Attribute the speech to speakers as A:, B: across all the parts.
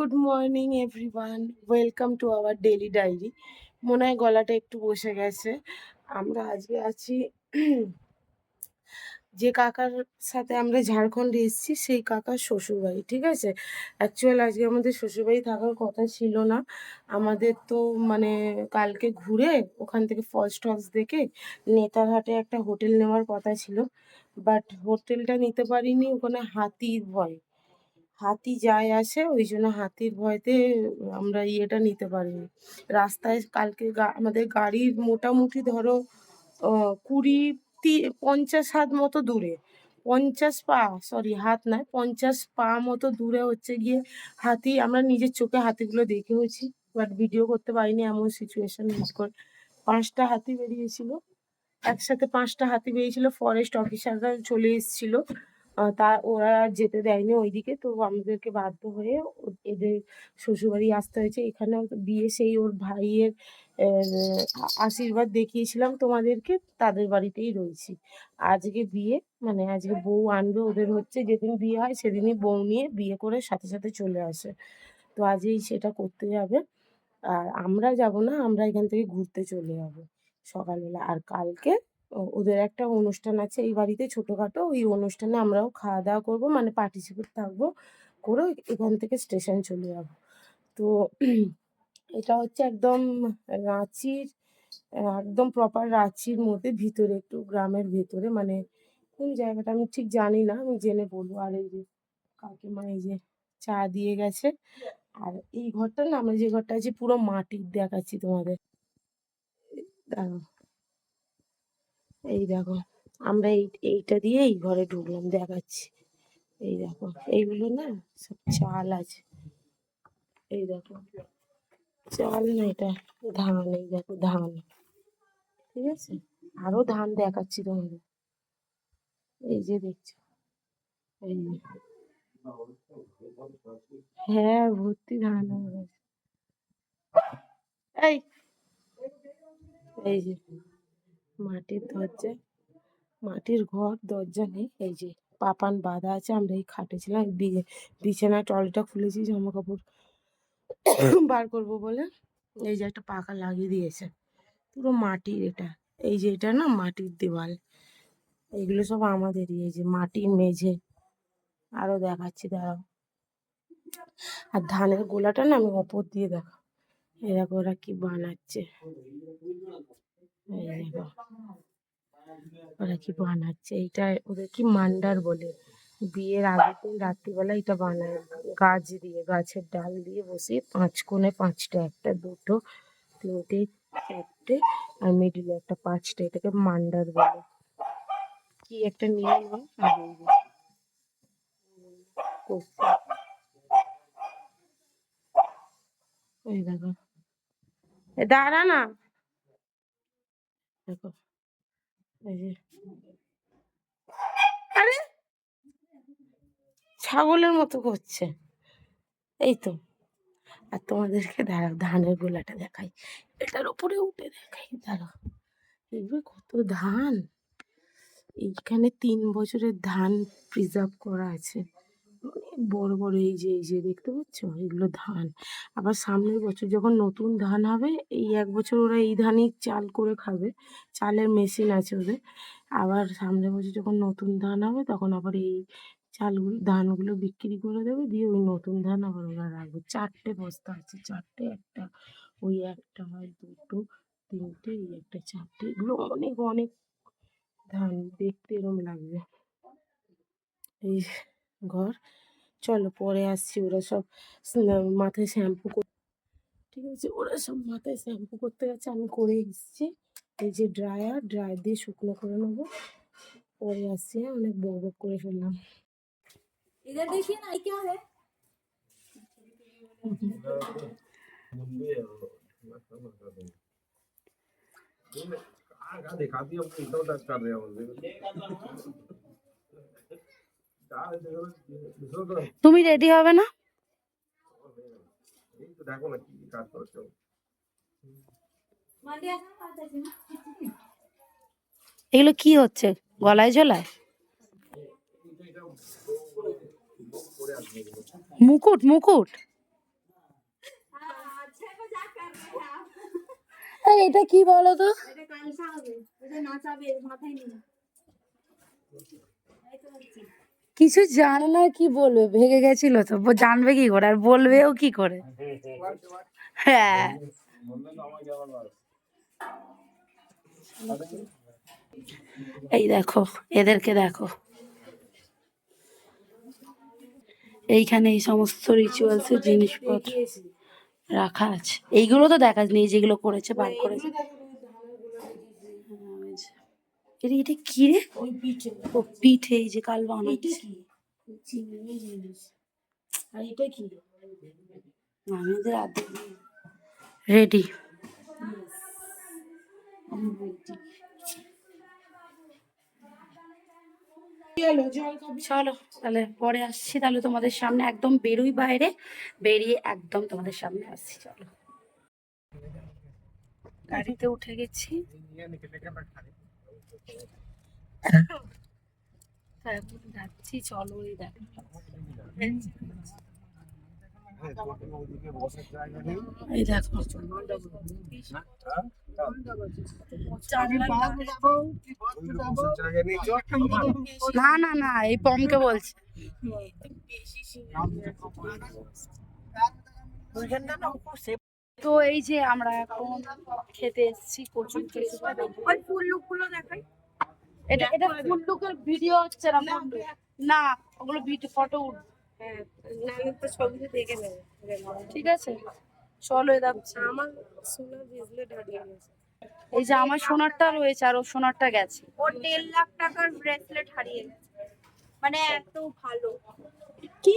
A: Good morning everyone welcome to our daily diary মনে হয় গলাটা একটু বসে গেছে। আমরা আজকে আছি যে কাকার সাথে আমরা ঝাড়খণ্ডে এসেছি, সেই কাকার শ্বশুরবাড়ি, ঠিক আছে? অ্যাকচুয়াল আজকে আমাদের শ্বশুরবাড়ি থাকার কথা ছিল না। আমাদের তো মানে কালকে ঘুরে ওখান থেকে ফলস টলস দেখে নেতারহাটে একটা হোটেল নেওয়ার কথা ছিল। বাট হোটেলটা নিতে পারিনি, ওখানে হাতির ভয়। হাতি যায় আসে ওই জন্য হাতির ভয়তে আমরা ইয়েটা নিতে পারিনি রাস্তায় কালকে আমাদের গাড়ির মোটামুটি ধরো কুড়ি পঞ্চাশ হাত মতো দূরে। পঞ্চাশ পা, সরি হাত নয়, পঞ্চাশ পা মতো দূরে হচ্ছে গিয়ে হাতি, আমরা নিজের চোখে হাতিগুলো দেখেওছি বাট ভিডিও করতে পারিনি, এমন সিচুয়েশন মিস করে, পাঁচটা হাতি বেরিয়েছিল, একসাথে পাঁচটা হাতি বেরিয়েছিল ফরেস্ট অফিসাররা চলে এসেছিল। তা ওরা যেতে দেয়নি ওইদিকে। তো আমাদেরকে বাধ্য হয়ে এদের শ্বশুরবাড়ি আসতে হয়েছে। এখানে বিয়ে সেই ওর ভাইয়ের আশীর্বাদ দেখিয়েছিলাম তোমাদেরকে। তাদের বাড়িতেই রয়েছি। আজকে বিয়ে মানে আজকে বউ আনবে ওদের হচ্ছে। যেদিন বিয়ে হয় সেদিনই বউ নিয়ে বিয়ে করে সাথে সাথে চলে আসে। তো আজই সেটা করতে যাবে। আর আমরা যাব না, আমরা এখান থেকে ঘুরতে চলে যাব সকালবেলা। আর কালকে ওদের একটা অনুষ্ঠান আছে এই বাড়িতে ছোটোখাটো। ওই অনুষ্ঠানে আমরাও খাওয়া দাওয়া করব মানে পার্টিসিপেট থাকব করে এখান থেকে স্টেশন চলে যাব। তো এটা হচ্ছে একদম রাঁচির, একদম প্রপার রাঁচির মধ্যে, ভিতরে একটু গ্রামের ভেতরে মানে কোন জায়গাটা আমি ঠিক জানি না, আমি জেনে বলব। আর এই যে কাকিমা এই যে চা দিয়ে গেছে, আর এই ঘরটা না, আমরা যে ঘরটা আছে পুরো মাটির দেখাচ্ছি তোমাদের। দাঁড়াও। এই দেখো, আমরা এই, এইটা দিয়ে এই ঘরে ঢুকলাম, দেখাচ্ছি। এই দেখো, এইগুলো না সব চাল আছে। এই দেখো, চাল না এটা ধান, এই দেখো ধান। ঠিক আছে? আরও ধান দেখাচ্ছি তোমাদের। এই যে দেখছ, এই হ্যাঁ ভর্তি ধান এই এই যে। মাটির দরজা, মাটির ঘর, দরজা নেই। এই যে পাপান বাঁধা আছে, আমরা এই খাটে ছিলাম বি- বিছানায় টলিটা খুলেছি, জামা কাপড় বার করব বলে। এই যে একটা পাখা লাগিয়ে দিয়েছে, পুরো মাটির এটা। এই যে এটা না, মাটির দেওয়াল। এগুলো সব আমাদেরই, এই যে মাটির মেঝে। আরও দেখাচ্ছি, দাঁড়াও। আর ধানের গোলাটা না আমি ওপর দিয়ে দেখো এরকম ওরা কি বানাচ্ছে? ওরা কি বানাচ্ছে? এইটা ওদের কি মান্ডার বলে? বিয়ের আগের দিন রাত্রিবেলা এটা বানায়। গাছ দিয়ে গাছের ডাল দিয়ে বসে পাঁচ কোণে পাঁচটা একটা দুটো তিনটে চারটে আর মিডিলে একটা পাঁচটা এটাকে মান্ডার বলে। কি একটা নিয়ম হয় এই দেখো। দাঁড়া না। দেখো এই যে আরে! ছাগলের মতো করছে এই তো। আর তোমাদেরকে দাঁড়াও ধানের গোলাটা দেখাই। এটার উপরে উঠে দেখাই দাঁড়াও। এগুলো কত ধান? এইখানে তিন বছরের ধান প্রিজার্ভ করা আছে। বড় বড় এই যে এই যে দেখতে পাচ্ছ? এগুলো ধান। আবার সামনের বছর যখন নতুন ধান হবে, এই এক বছর ওরা এই ধানই চাল করে খাবে। চালের মেশিন আছে ওদের। আবার সামনের বছর যখন নতুন ধান হবে, তখন আবার এই চালগুলো, ধানগুলো বিক্রি করে দেবে। দিয়ে ওই নতুন ধান আবার ওরা রাখবে। চারটে বস্তা আছে। চারটে, একটা, ওই একটা হয় দুটো, তিনটে, এই একটা, চারটে। এগুলো অনেক অনেক ধান। দেখতে এরম লাগবে। এই ঘর। চলো পরে আসছি ওরা সব স্না- মাথায় শ্যাম্পু ঠিক আছে ওরা সব মাথায় শ্যাম্পু করতে গেছে আমি করে এসেছি এই যে ড্রায়ার ড্রায়ার দিয়ে শুকনো করে নেবো পরে আসছি হ্যাঁ অনেক বক বক করে ফেললাম
B: इधर देखिए ना ये क्या है
C: कहाँ दिखाती है अपनी इधर टच कर रहे हो
A: তুমি রেডি হবে না? এগুলো কি হচ্ছে? গলায় ঝোলায়? মুকুট মুকুট।
D: এটা কি বলো তো?
A: মাথায় নিয়ে।
D: কিছু জানে না কি বলবে? ভেগে গেছিল তো। জানবে কি করে? আর বলবেও কি করে? হ্যাঁ। এই দেখো, এদেরকে দেখো। এইখানে এই সমস্ত রিচুয়ালস এর জিনিসপত্র রাখা আছে। এইগুলো তো দেখা নেই যেগুলো করেছে বার করেছে। এটা এটা কি রে?
A: ওই পিঠে।
D: ও পিঠে এই যে কাল বানাচ্ছে।
A: আর এটা কি?
D: আমাদের আদে রেডি চলো তাহলে পরে আসছি। তাহলে তোমাদের সামনে একদম বেরোই বাইরে। বেরিয়ে একদম তোমাদের সামনে আসছি চলো। গাড়িতে উঠে গেছি। যাচ্ছি চলো এই দেখো। এই দেখো। না না না এই পমকে বলছে। তো এই যে আমরা এখন খেতে এসেছি কচুর
A: ওই ফুল লুকগুলো দেখাই।
D: এটা এটা ফুল লুকের ভিডিও হচ্ছে না না ওগুলো ভিডিও ফটো উঠবে
A: নাহলে দেখে নেবে।
D: ঠিক আছে? চলো এ দেখো
A: আমার সোনা ব্রেসলেট হারিয়ে গেছে।
D: এই যে আমার সোনারটা রয়েছে আর সোনারটা গেছে।
A: দেড় লাখ টাকার ব্রেসলেট হারিয়ে গেছে। মানে এত ভালো।
D: কি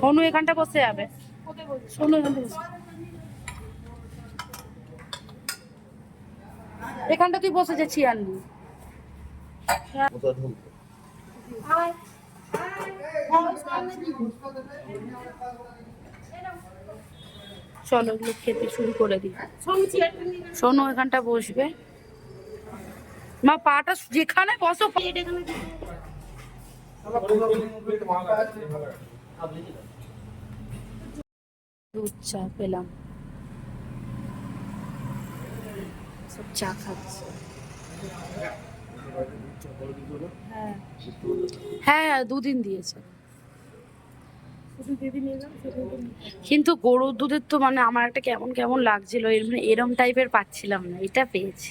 D: সোনু এখানটা বসে যাবে? সোনু এখানটা এখানটা তুই বসে যে চেয়ার নিয়ে চলো এগুলো খেতে শুরু করে দিই। শোনো, এখানটা বসবে। মা, পাটা যেখানে বসো দুধ চা পেলাম। সব চা খাচ্ছে। হ্যাঁ। হ্যাঁ হ্যাঁ দুদিন দিয়েছে। কিন্তু গরুর দুধের তো মানে আমার একটা কেমন কেমন লাগছিল মানে এরম টাইপের পাচ্ছিলাম না, এটা পেয়েছি।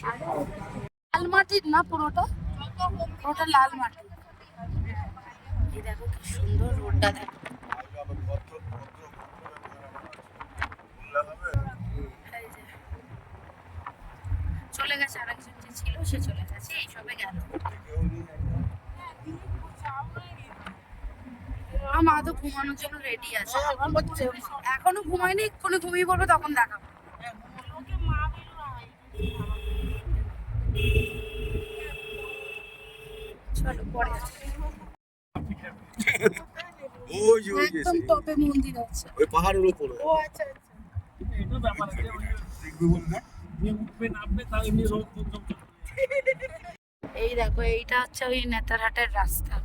D: লাল মাটির না পুরোটা? পুরোটা লাল মাটি দেখো কি সুন্দর রোডটা দেখো। চলে গেছে আরেকজন যে ছিল সে চলে গেছে এই সবে গেল। আমার মা তো ঘুমানোর জন্য রেডি আছে। এখনও ঘুমায়নি এক্ষুনি ঘুমিয়ে পড়বে তখন দেখাবো। চলো পরে
C: ওই যে ওই যে
D: একদম টপে মন্দির আছে।
C: ওই পাহাড়ের উপরে।
D: ও আচ্ছা
C: দেখবে বলে না
D: এই দেখো, এইটা হচ্ছে ওই নেতারহাটের রাস্তা।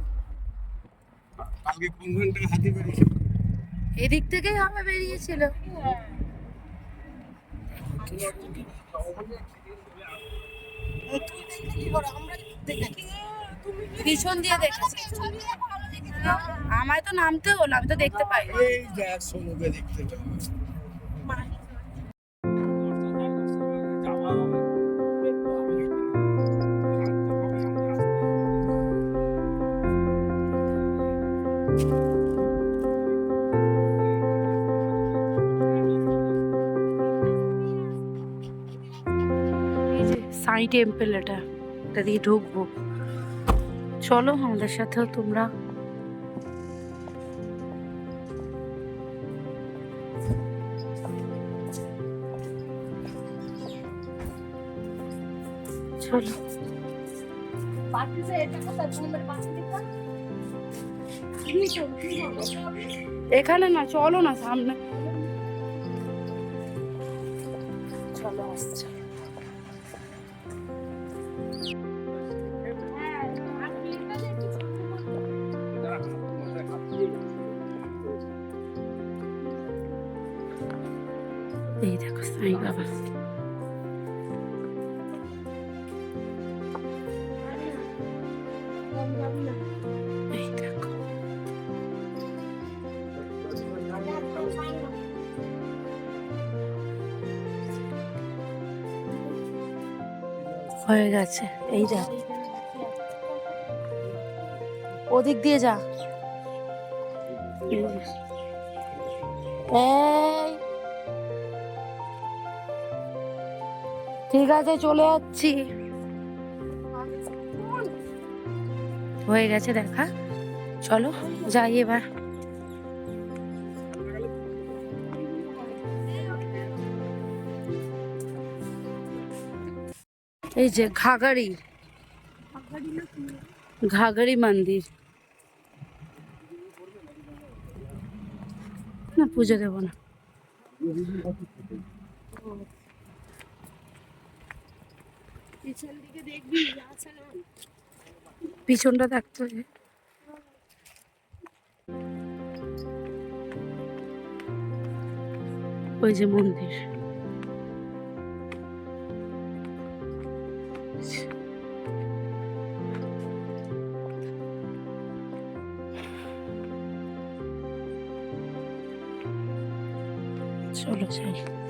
C: কোন হাতে বেরিয়েছে
D: এদিক থেকেই হবে বেরিয়েছিল। পিছন দিয়ে দেখেছি। আমায় তো নামতে হলো, আমি তো দেখতে পাই
C: এই দেখ দেখতে পাবো।
D: সাই টেম্পল এটা। এটা দিয়ে ঢুকবো। চলো আমাদের সাথেও তোমরা। চলো। এখানে না, চলো না, সামনে। এই বাবা হয়ে গেছে এই যা। ওদিক দিয়ে যা। এই ঠিক আছে, চলে যাচ্ছি। হয়ে গেছে দেখা। চলো, যাই এবার। এই যে ঘাগারি ঘাগারি মন্দির। না, পুজো দেবো না। পিছনটা দেখতে হবে। ওই যে মন্দির। চলো যাই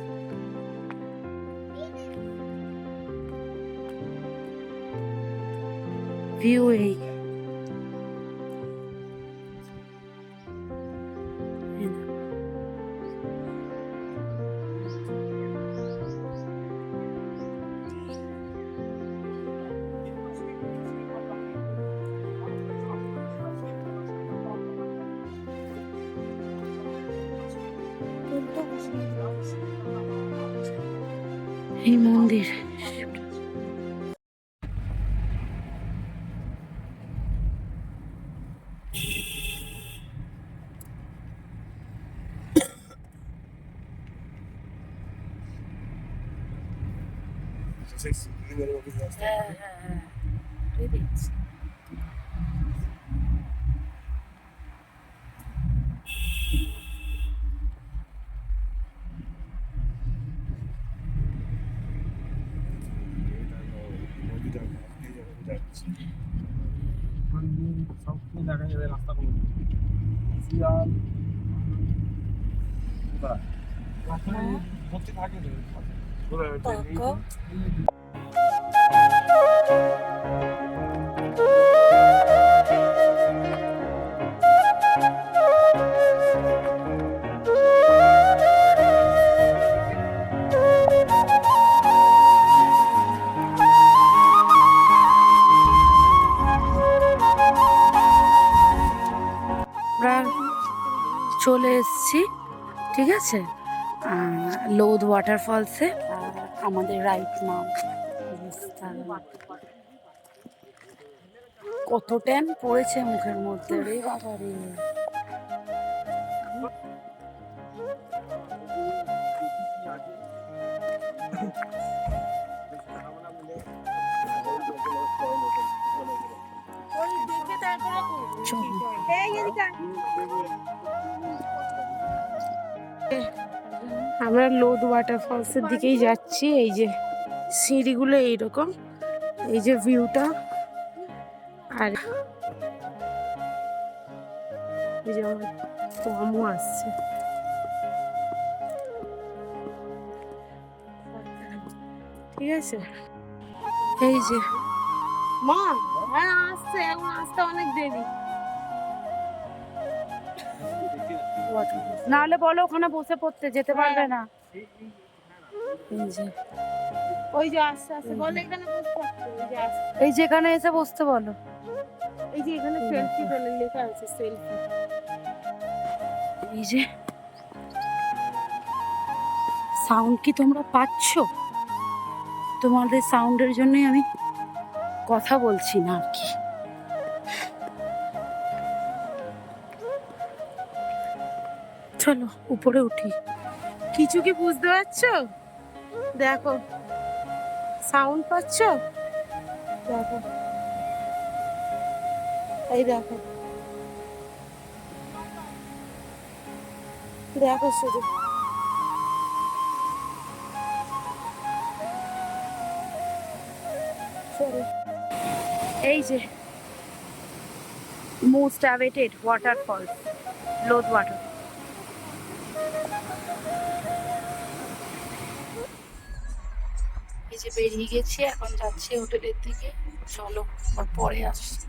D: ভিউ হ্যাঁ হ্যাঁ হ্যাঁ এই দেখছি
C: সব কিছু দেখা যাবে রাস্তা কোনো শিয়াল কোথায়? রাস্তায় ভর্তি থাকে
D: চলে এসেছি ঠিক আছে? লোদ ওয়াটারফলসে আমাদের রাইট নাম কত ট্যান পড়েছে মুখের মধ্যে। রে বাবা রে আমরা লোদ ওয়াটারফলসের দিকেই যাচ্ছি এই যে সিঁড়িগুলো এইরকম এই যে ভিউটা আর আমার আসছে। ঠিক আছে? এই যে। মা হ্যাঁ আসছে এখন আসতে অনেক দেরি। নাহলে বলো ওখানে বসে পড়তে যেতে পারবে না। এই যে।
A: ওই যে আস্তে আস্তে বল এখানে
D: এই যেখানে এসে বসতে বলো।
A: এই যে এখানে সেলফি তোলে লেখা আছে সেলফি
D: এই যে সাউন্ড কি তোমরা পাচ্ছ? তোমাদের সাউন্ডের জন্যই আমি কথা বলছি না আর কি। চলো, উপরে উঠি। কিছু কি বুঝতে পারছ? দেখো সাউন্ড পাচ্ছ? দেখো। এই দেখো। দেখো শুধু।
E: এই যে। মোস্ট অ্যাভেটেড ওয়াটারফলস লোদ ওয়াটার
D: এই যে বেরিয়ে গেছি এখন যাচ্ছি হোটেলের দিকে। চলো পরে আসছি।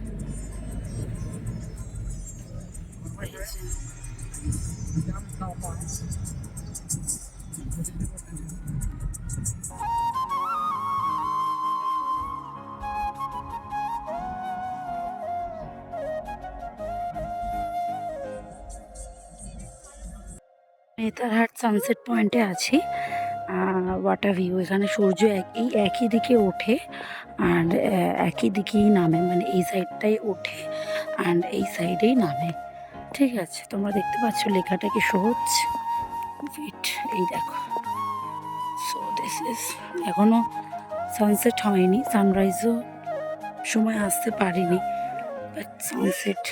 D: নেতারহাট সানসেট পয়েন্টে আছি। ওয়াটার ভিউ এখানে সূর্য এই একই দিকে ওঠে আর একই দিকেই নামে। মানে এই সাইডটাই ওঠে অ্যান্ড এই সাইডেই নামে। ঠিক আছে, তোমরা দেখতে পাচ্ছ লেখাটা কি সহজ? ওয়েট এই দেখো। সো দিস ইজ এখনও সানসেট হয়নি সানরাইজও সময় আসতে পারিনি বাট সানসেট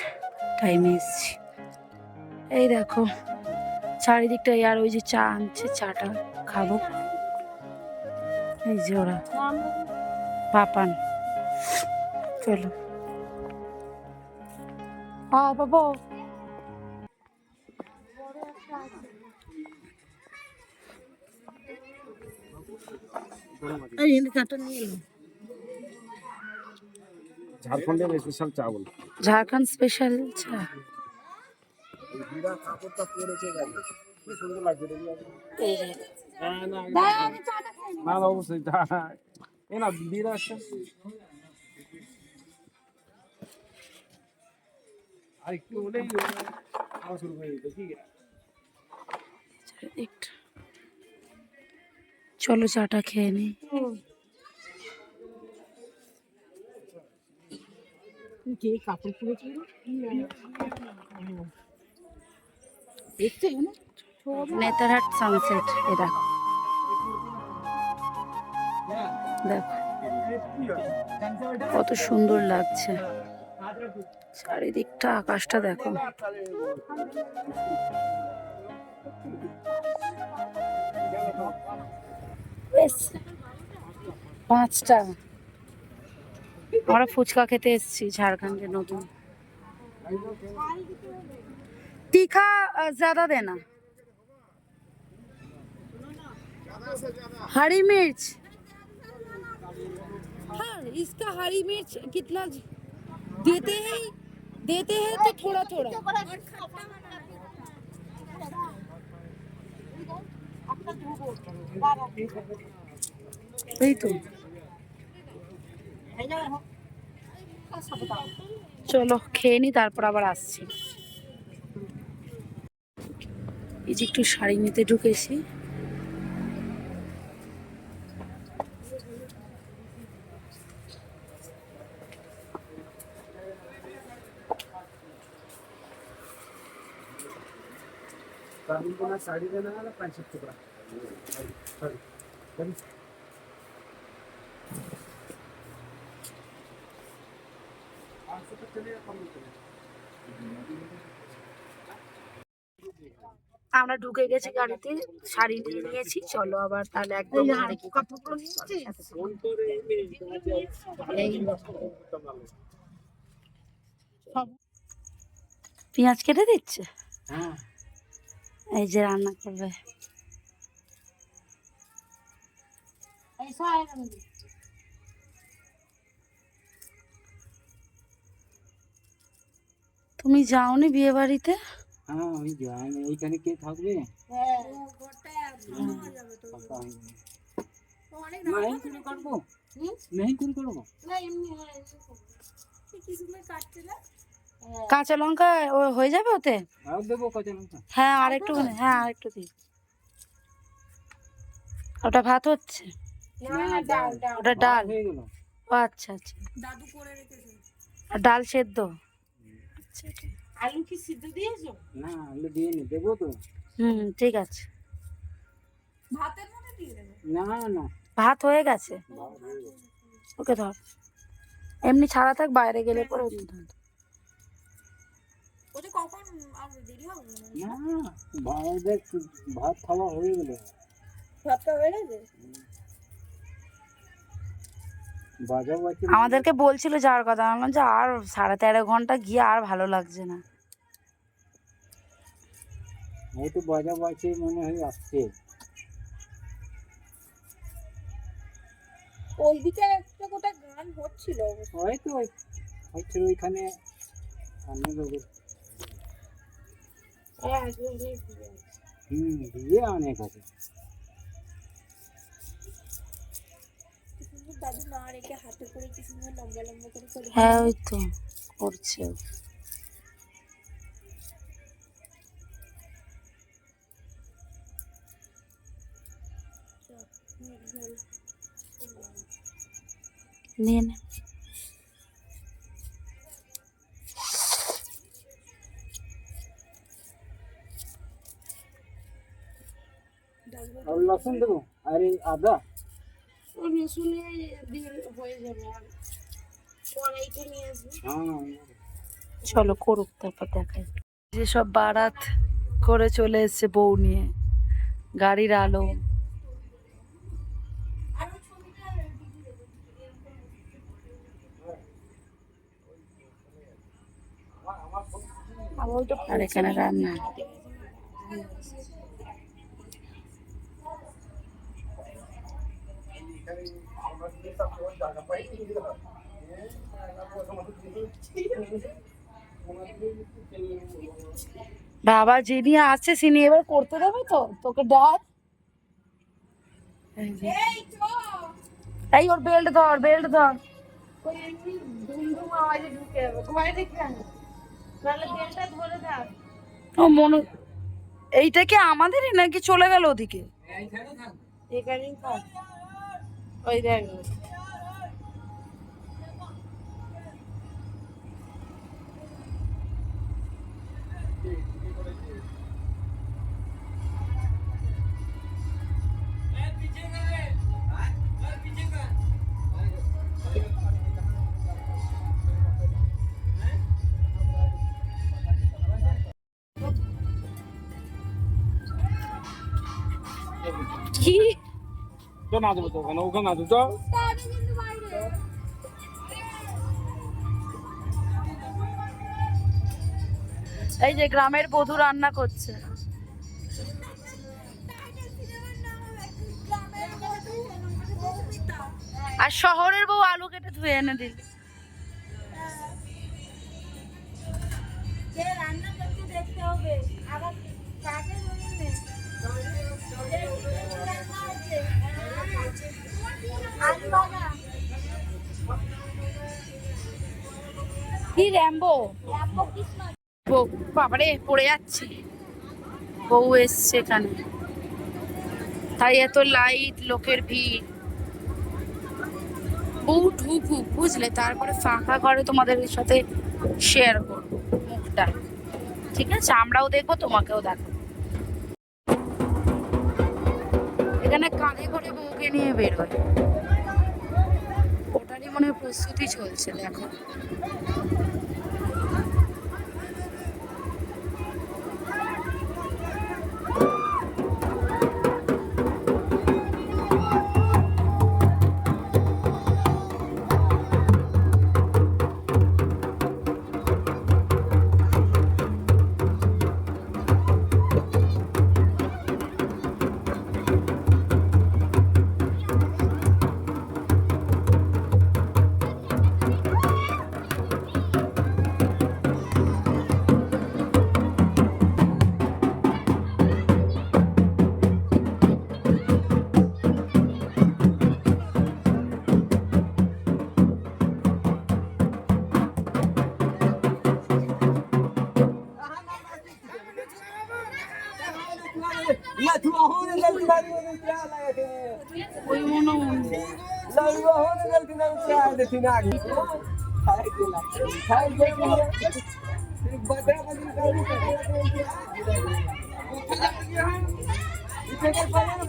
D: টাইমে এসছি। এই দেখো, চারিদিকটা আর ওই যে চা আনছে, চাটা খাব। এই যে ওরা, পাপান। চলো। আ, বাবা।
C: ঝাড়খণ্ডের স্পেশাল চাউল।
D: ঝাড়খণ্ড স্পেশাল চা।
C: না না না অবশ্যই চা। এ না বিরা আর একটু হলেই খাওয়া শুরু হয়ে যেত কি
D: চারিদিকটা চলো চাটা খেয়ে
A: পরেছিল
D: নেতারহাট সানসেট এ দেখো। দেখো কত সুন্দর লাগছে। চারিদিকটা আকাশটা দেখো। পাঁচটা আমরা ফুচকা খেতে এসেছি ঝাড়খণ্ডে নতুন तीखा अ, ज्यादा देना हरी मिर्च हाँ इसका हरी मिर्च कितना ज- देते हैं देते हैं तो थोड़ा थोड़ा এই তো। চলো, খেয়ে নি, তারপর আবার আসছি। এই যে একটু শাড়ি নিতে ঢুকেছি।
C: শাড়ি দেনা পাঁচ সপ্তাহ
D: আমরা ঢুকে গেছি গাড়িতে শাড়ি নিয়ে নিয়েছি চলো আবার তাহলে একদম পেঁয়াজ কেটে দিচ্ছে?
C: হ্যাঁ।
D: এই যে রান্না করবে। তুমি যাওনি বিয়ে বাড়িতে?
C: হ্যাঁ
D: কাঁচা লঙ্কা হয়ে যাবে ওতে? হ্যাঁ আরেকটু হ্যাঁ আরেকটু দিই। ওটা ভাত হচ্ছে? ওটা ডাল
C: হয়ে
D: আচ্ছা আচ্ছা। আর ডাল সেদ্ধ?
A: আলু কি সিদ্ধ দিয়েছ?
C: না আলু দিয়ে নি দেবো তো।
D: হুম ঠিক আছে।
B: ভাতের মধ্যে দিয়ে দেবে?
C: না না।
D: ভাত হয়ে গেছে? ওকে ধর। এমনি ছাড়া থাক বাইরে গেলে পরে।
B: ওটা কখন আসবে দেরি হবে
C: না ভাত ভাত খাওয়া হয়ে গেলে।
B: বেড়ে যায়
C: বাজা বাজছে
D: আমাদেরকে বলছিল যাওয়ার কথা। আমি বললাম যে আর সাড়ে তেরো ঘণ্টা গিয়ে আর ভালো লাগছে না।
C: হয়তো বাজা বাজছে মনে হয় আসছে।
B: ওইদিকে একটা কোথায় গান হচ্ছিল অবশ্য।
C: হয়তো ওই- হচ্ছে ওইখানে অন্য লোকের
A: হ্যাঁ।
C: হুম দিয়ে অনেক আছে।
B: দাদু না রেখে হাতে করে কি সুন্দর লম্বা লম্বা করে করে
D: হ্যাঁ ওই তো করছে। নিয়ে নে।
C: আর লসুন দেবো? আর আদা।
A: রসুনে দিয়ে হয়ে যাবে আর কড়াইটা নিয়ে আসবে।
D: চলো করুক তারপর দেখাই। যেসব বারাত করে চলে এসছে বউ নিয়ে গাড়ির আলো। আর এখানে রান্না। বাবা যিনি আছে তিনি এবার করতে দেবে তো? তোকে ডাক। এই ওর বেল্ট ধর বেল্ট ধর। ও মনে এইটা কি আমাদেরই নাকি চলে গেল ওদিকে?
A: এখানেই থাক। ওই দেখ
C: ওখানে ওখানে
D: এই যে গ্রামের বধু রান্না করছে। আর শহরের বউ আলু কেটে ধুয়ে এনে দিল।
B: কি
D: র্যাম্বো। বাবারে, পড়ে যাচ্ছে। বউ এসছে এখানে। তাই এত লাইট লোকের ভিড়। বউ ঢুকুক, বুঝলে? তারপরে ফাঁকা ঘরে তোমাদের সাথে শেয়ার করব মুখটা। ঠিক আছে? আমরাও দেখব, তোমাকেও দেখো এখানে কাঁধে করে বউকে নিয়ে বেরোয় ওটারই হয় প্রস্তুতি চলছে দেখো।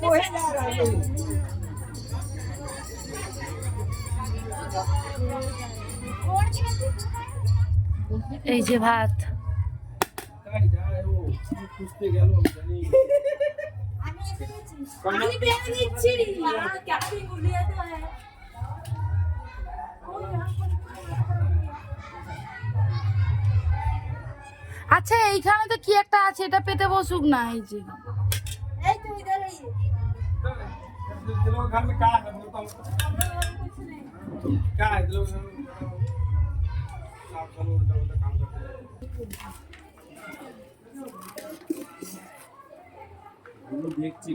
A: ওই মনে হয়
D: এই যে ভাত।
C: তাই যায় ও খুঁজতে গেল আমি জানি
B: আমি বেঁধে দিচ্ছি আর ক্যাপি গুলিয়ে তো হ্যাঁ।
D: আচ্ছা এইখানে তো কি একটা আছে? এটা পেতে বসুক না এই যে।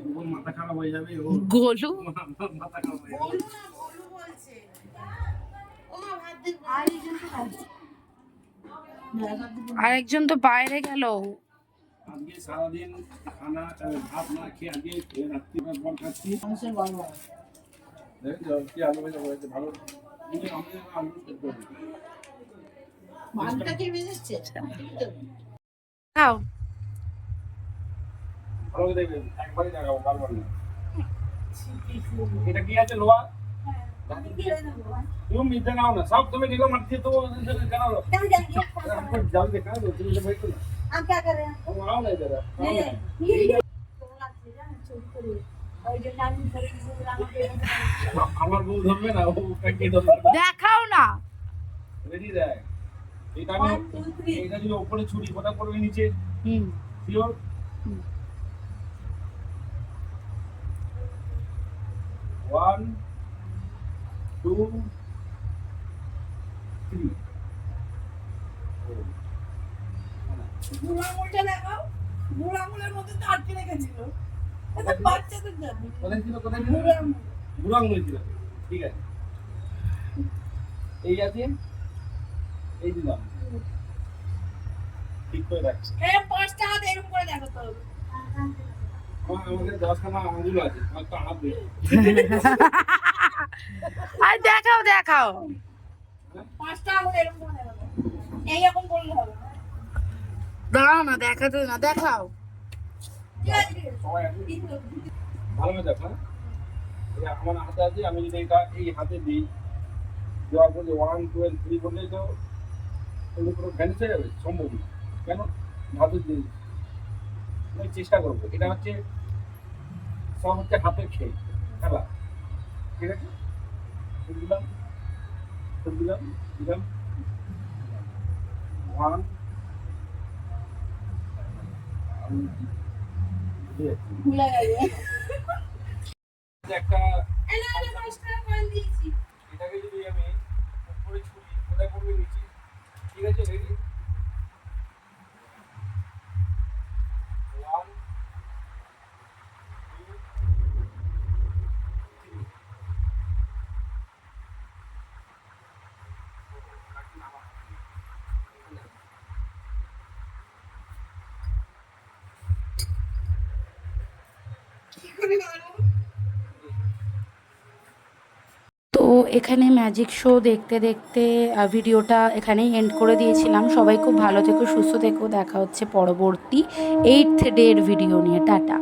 C: গোলু মাথা খারাপ হয়ে যাবে
D: গোলু?
C: মাথা খারাপ হয়ে যাবে।
D: আরেকজন তো বাইরে গেল।
C: আজকে সারাদিন খানা ভাত না খেয়ে আজকে রাত্রিবেলা বল খাচ্ছি। কি আলু ভাজা ভালো এটা কি আছে
B: দেবো
C: তুমি মিথ্যে নাও না সব তুমি ঢিলো মারছি তো জানালো
B: क्या जाएंगे
C: हमको जल दिखा दो तुम से बैठो ना
B: आप क्या कर रहे हैं
C: हम आओ नहीं जरा आओ
B: नहीं
C: ना।
B: ये তোলা আছে জানেন চুরি করে ওই যে আমি ধরে দিয়েছিলাম আমাকে
C: আমার বউ ধরবে না ও কাকে ধরবে
D: দেখাও না
C: রেডি দেখ এটা আমি
B: One, two, three.
C: এটা যদি উপরে ছুরি কোথা পড়বে নিচে
D: হুম
C: শিওর ওয়ান থ্রি
F: বুড়ো আঙুলটা লাগাও বুড়ো আঙুলের মধ্যে তো আটকে রেখেছিল এটা আঙুল
C: ঠিক আছে এই আছে এই দিলাম ঠিক করে রাখছি
F: এ পাঁচটা এরকম করে দেখো তো
C: আমাদের দশখানা আঙুল আছে তো হাত
D: আর দেখাও দেখাও। দাঁড়াও না দেখাতে না দেখাও।
C: ভালো দেখ হ্যাঁ? আমার হাতে আছে আমি যদি এটা এই হাতে দিই দেওয়ার পরে ওয়ান টুয়েলভ থ্রি তো পুরো হয়ে যাবে সম্ভব না। কেন? হাতের জিনিস আমি চেষ্টা করব। এটা হচ্ছে সব হচ্ছে হাতের খেয়ে খেলা। ঠিক আছে? দিলাম। দিলাম। দিলাম। ওয়ান একটা এটাকে যদি আমি উপরে ছুরি কোথায় পড়বে নিচে? ঠিক আছে রেডি ওয়ান
D: তো এখানে ম্যাজিক শো দেখতে দেখতে ভিডিওটা এখানেই এন্ড করে দিয়েছিলাম। সবাই খুব ভালো থেকো, সুস্থ থেকো। দেখা হচ্ছে পরবর্তী এইট ডের ভিডিও নিয়ে। টাটা।